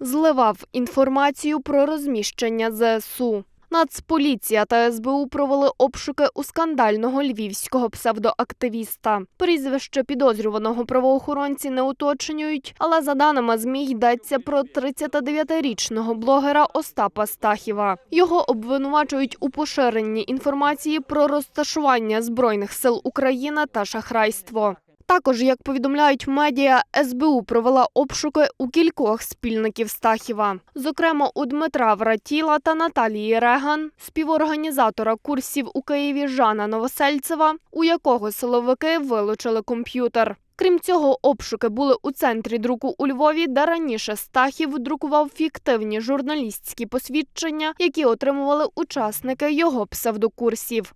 зливав інформацію про розміщення ЗСУ. Нацполіція та СБУ провели обшуки у скандального львівського псевдоактивіста. Прізвище підозрюваного правоохоронці не уточнюють, але за даними ЗМІ йдеться про 39-річного блогера Остапа Стахіва. Його обвинувачують у поширенні інформації про розташування збройних сил України та шахрайство. Також, як повідомляють медіа, СБУ провела обшуки у кількох спільників Стахіва, зокрема у Дмитра Вратіла та Наталії Реган, співорганізатора курсів у Києві Жана Новосельцева, у якого силовики вилучили комп'ютер. Крім цього, обшуки були у центрі друку у Львові, де раніше Стахів друкував фіктивні журналістські посвідчення, які отримували учасники його псевдокурсів.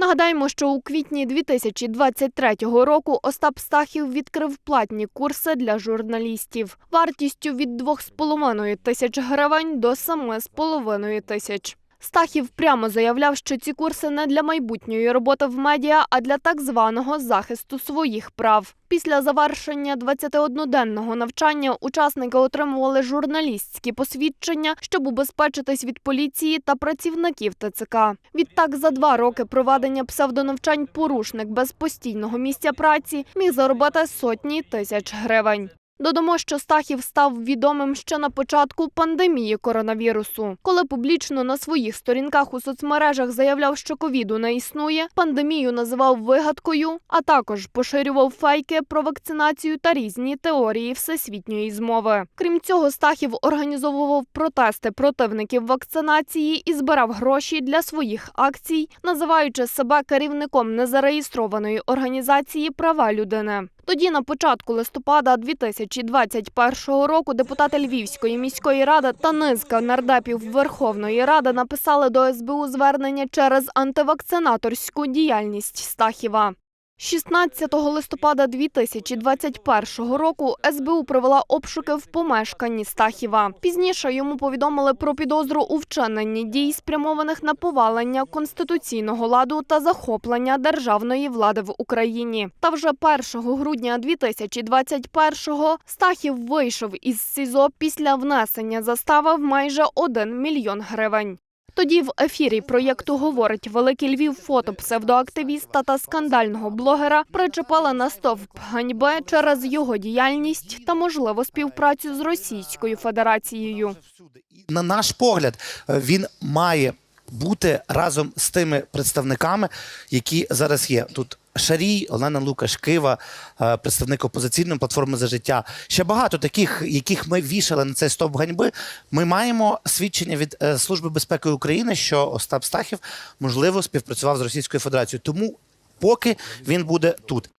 Нагадаємо, що у квітні 2023 року Остап Стахів відкрив платні курси для журналістів вартістю від 2,5 тисяч гривень до 7,5 тисяч. Стахів прямо заявляв, що ці курси не для майбутньої роботи в медіа, а для так званого захисту своїх прав. Після завершення 21-денного навчання учасники отримували журналістські посвідчення, щоб убезпечитись від поліції та працівників ТЦК. Відтак, за два роки проведення псевдонавчань порушник без постійного місця праці міг заробити сотні тисяч гривень. Додамо, що Стахів став відомим ще на початку пандемії коронавірусу, коли публічно на своїх сторінках у соцмережах заявляв, що ковіду не існує, пандемію називав вигадкою, а також поширював фейки про вакцинацію та різні теорії всесвітньої змови. Крім цього, Стахів організовував протести противників вакцинації і збирав гроші для своїх акцій, називаючи себе керівником незареєстрованої організації права людини. Тоді, на початку листопада 2021 року, депутати Львівської міської ради та низка нардепів Верховної Ради написали до СБУ звернення через антивакцинаторську діяльність Стахіва. 16 листопада 2021 року СБУ провела обшуки в помешканні Стахіва. Пізніше йому повідомили про підозру у вчиненні дій, спрямованих на повалення конституційного ладу та захоплення державної влади в Україні. Та вже 1 грудня 2021-го Стахів вийшов із СІЗО після внесення застави в майже 1 мільйон гривень. Тоді в ефірі проєкту говорить Великий Львів фото псевдоактивіста та скандального блогера причепала на стовп ганьби через його діяльність та можливу співпрацю з Російською Федерацією. На наш погляд, е, він має бути разом з тими представниками, які зараз є тут. Шарій, Олена Лукаш, Кива, е, представник опозиційної платформи за життя. Ще багато таких, яких ми вішали на цей стовп ганьби. Ми маємо свідчення від е, Служби безпеки України, що Остап Стахів можливо співпрацював з Російською Федерацією. Тому поки він буде тут.